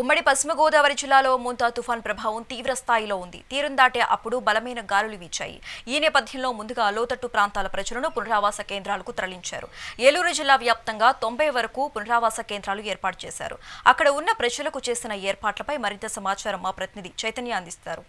ఉమ్మడి పశ్చిమ గోదావరి జిల్లాలో ముంతా తుఫాన్ ప్రభావం తీవ్ర స్థాయిలో ఉంది. తీరం దాటే అప్పుడు బలమైన గాలులు వీచాయి. ఈ నేపథ్యంలో ముందుగా లోతట్టు ప్రాంతాల ప్రజలను పునరావాస కేంద్రాలకు తరలించారు. ఏలూరు జిల్లా వ్యాప్తంగా తొంభై వరకు పునరావాస కేంద్రాలు ఏర్పాటు చేశారు. అక్కడ ఉన్న ప్రజలకు చేసిన ఏర్పాట్లపై మరింత సమాచారం మా ప్రతినిధి చైతన్య అందిస్తారు.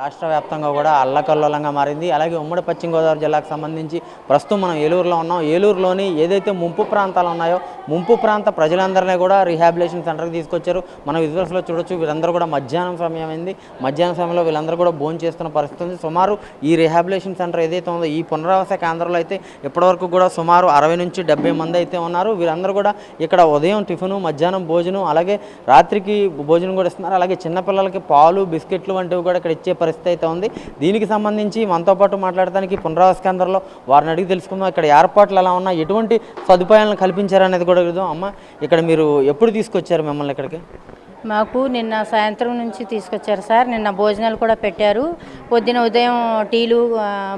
రాష్ట్ర వ్యాప్తంగా కూడా అల్లకల్లోలంగా మారింది. అలాగే ఉమ్మడి పశ్చిమ గోదావరి జిల్లాకు సంబంధించి ప్రస్తుతం మనం ఏలూరులో ఉన్నాం. ఏలూరులోని ఏదైతే ముంపు ప్రాంతాలు ఉన్నాయో ముంపు ప్రాంత ప్రజలందరినీ కూడా రీహాబిలేషన్ సెంటర్కి తీసుకొచ్చారు. మనం విజువల్స్లో చూడొచ్చు వీళ్ళందరూ కూడా మధ్యాహ్నం సమయం అయింది. మధ్యాహ్నం సమయంలో వీళ్ళందరూ కూడా భోజనం చేస్తున్న పరిస్థితి ఉంది. సుమారు ఈ రీహాబిలేషన్ సెంటర్ ఏదైతే ఉందో ఈ పునరావాస కేంద్రంలో అయితే ఇప్పటివరకు కూడా సుమారు అరవై నుంచి డెబ్బై మంది అయితే ఉన్నారు. వీరందరూ కూడా ఇక్కడ ఉదయం టిఫిను మధ్యాహ్నం భోజనం అలాగే రాత్రికి భోజనం కూడా ఇస్తున్నారు. అలాగే చిన్నపిల్లలకి పాలు బిస్కెట్లు వంటివి కూడా ఇక్కడ ఇచ్చే పరిస్థితి అయితే ఉంది. దీనికి సంబంధించి మనతో పాటు మాట్లాడటానికి పునరావాస కేంద్రంలో వారిని అడిగి తెలుసుకుందాం. ఇక్కడ ఏర్పాట్లు ఎలా ఉన్నాయి ఎటువంటి సదుపాయాలను కల్పించారనేది కూడా అమ్మ ఇక్కడ మీరు ఎప్పుడు తీసుకొచ్చారు మిమ్మల్ని ఇక్కడికి? మాకు నిన్న సాయంత్రం నుంచి తీసుకొచ్చారు సార్. నిన్న భోజనాలు కూడా పెట్టారు. పొద్దున ఉదయం టీలు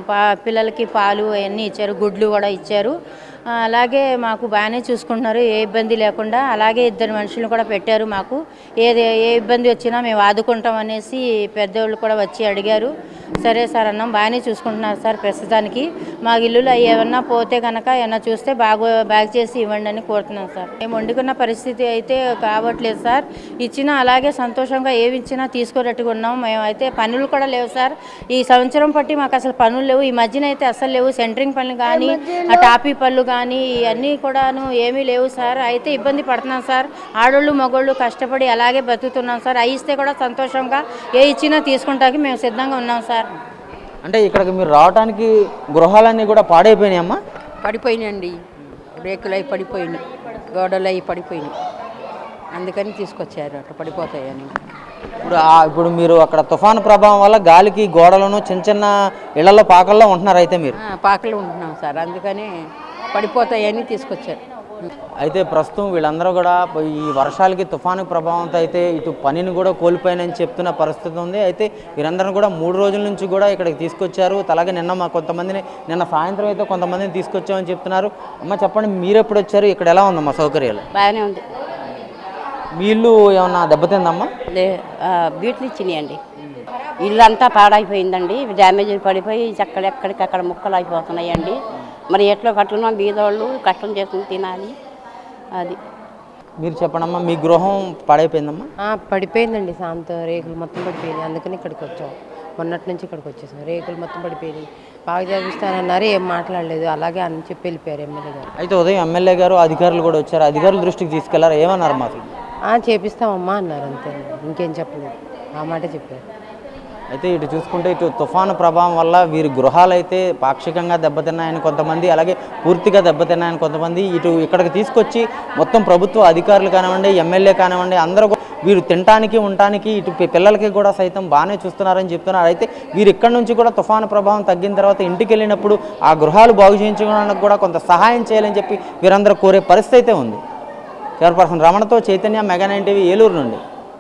పా పిల్లలకి పాలు అవన్నీ ఇచ్చారు. గుడ్లు కూడా ఇచ్చారు. అలాగే మాకు బాగానే చూసుకుంటున్నారు. ఏ ఇబ్బంది లేకుండా అలాగే ఇద్దరు మనుషులు కూడా పెట్టారు మాకు. ఏది ఏ ఇబ్బంది వచ్చినా మేము ఆదుకుంటాం అనేసి పెద్దవాళ్ళు కూడా వచ్చి అడిగారు. సరే సార్ అన్నాం బాగానే చూసుకుంటున్నారు సార్ ప్రస్తుతానికి. మా ఇల్లులో ఏమన్నా పోతే కనుక ఏమన్నా చూస్తే బాగు బ్యాగ్ చేసి ఇవ్వండి అని కోరుతున్నాం సార్. మేము వండుకున్న పరిస్థితి అయితే కావట్లేదు సార్. ఇచ్చినా అలాగే సంతోషంగా ఏమి ఇచ్చినా తీసుకోరట్టుగా ఉన్నాం. మేము అయితే పనులు కూడా లేవు సార్. ఈ సంవత్సరం పట్టి మాకు అసలు పనులు లేవు. ఈ మధ్యన అయితే అసలు లేవు. సెంటరింగ్ పనులు కానీ ఆ టాపీ పనులు కానీ ఇవన్నీ కూడాను ఏమీ లేవు సార్. అయితే ఇబ్బంది పడుతున్నాం సార్. ఆడోళ్ళు మగోళ్ళు కష్టపడి అలాగే బతుకుతున్నాం సార్. అవి ఇస్తే కూడా సంతోషంగా ఏ ఇచ్చినా తీసుకుంటానికి మేము సిద్ధంగా ఉన్నాం సార్. అంటే ఇక్కడికి మీరు రావడానికి గృహాలన్నీ కూడా పాడైపోయినాయమ్మా? పడిపోయినాయండి. బ్రేకులు అవి పడిపోయినాయి. గోడలు అవి పడిపోయినాయి. అందుకని తీసుకొచ్చారు. అట్లా పడిపోతాయని. ఇప్పుడు ఇప్పుడు మీరు అక్కడ తుఫాను ప్రభావం వల్ల గాలికి గోడలను చిన్న చిన్న ఇళ్ళలో పాకల్లో ఉంటున్నారు అయితే మీరు పాకలు ఉంటున్నాం సార్. అందుకని పడిపోతాయని తీసుకొచ్చారు. అయితే ప్రస్తుతం వీళ్ళందరూ కూడా ఈ వర్షాలకి తుఫాను ప్రభావంతో అయితే ఇటు పనిని కూడా కోల్పోయానని చెప్తున్న పరిస్థితి ఉంది. అయితే వీరందరూ కూడా మూడు రోజుల నుంచి కూడా ఇక్కడికి తీసుకొచ్చారు. అలాగే నిన్న మా కొంతమందిని నిన్న సాయంత్రం అయితే కొంతమందిని తీసుకొచ్చామని చెప్తున్నారు. అమ్మ చెప్పండి మీరు ఎప్పుడు వచ్చారు? ఇక్కడ ఎలా ఉందమ్మా సౌకర్యాలు? బాగానే ఉంది. మీ ఇల్లు ఏమన్నా దెబ్బతిందమ్మా? బీట్లు ఇచ్చినాయండి ఇల్లు అంతా పాడైపోయిందండి. డ్యామేజ్ పడిపోయి ఎక్కడెక్కడికి అక్కడ ముక్కలు అయిపోతున్నాయండి. మరి ఎట్లో కట్టుకున్నా బీదోళ్ళు కష్టం చేసుకుని తినాలి. అది. మీరు చెప్పండమ్మా మీ గృహం పాడైపోయిందమ్మా? ఆ, పడిపోయిందండి సాంత రేకులు మొత్తం పడిపోయినాయి. అందుకని ఇక్కడికి వచ్చాం. మొన్నటి నుంచి ఇక్కడికి వచ్చేసాం. రేకులు మొత్తం పడిపోయినాయి. బాగా చదివిస్తానన్నారు ఏం మాట్లాడలేదు. అలాగే అని చెప్పి వెళ్ళిపోయారు ఎమ్మెల్యే గారు. అయితే ఉదయం ఎమ్మెల్యే గారు అధికారులు కూడా వచ్చారు. అధికారుల దృష్టికి తీసుకెళ్ళారు? ఏమన్నారు మాకు? ఆ, చేపిస్తామమ్మా అన్నారు అంతే. ఇంకేం చెప్పలేదు. ఆ మాట చెప్పారు. అయితే ఇటు చూసుకుంటే ఇటు తుఫాను ప్రభావం వల్ల వీరి గృహాలు అయితే పాక్షికంగా దెబ్బతిన్నాయని కొంతమంది అలాగే పూర్తిగా దెబ్బతిన్నాయని కొంతమంది ఇటు ఇక్కడికి తీసుకొచ్చి మొత్తం ప్రభుత్వ అధికారులు కానివ్వండి ఎమ్మెల్యే కానివ్వండి అందరూ వీరు తినటానికి ఉండటానికి ఇటు పిల్లలకి కూడా సైతం బాగానే చూస్తున్నారని చెప్తున్నారు. అయితే వీరు ఇక్కడి నుంచి కూడా తుఫాను ప్రభావం తగ్గిన తర్వాత ఇంటికి వెళ్ళినప్పుడు ఆ గృహాలు బాగు చేయించుకోవడానికి కూడా కొంత సహాయం చేయాలని చెప్పి వీరందరూ కోరే పరిస్థితి అయితే ఉంది. Care person రమణతో Chaitanya mega nine TV Eluru నుండి.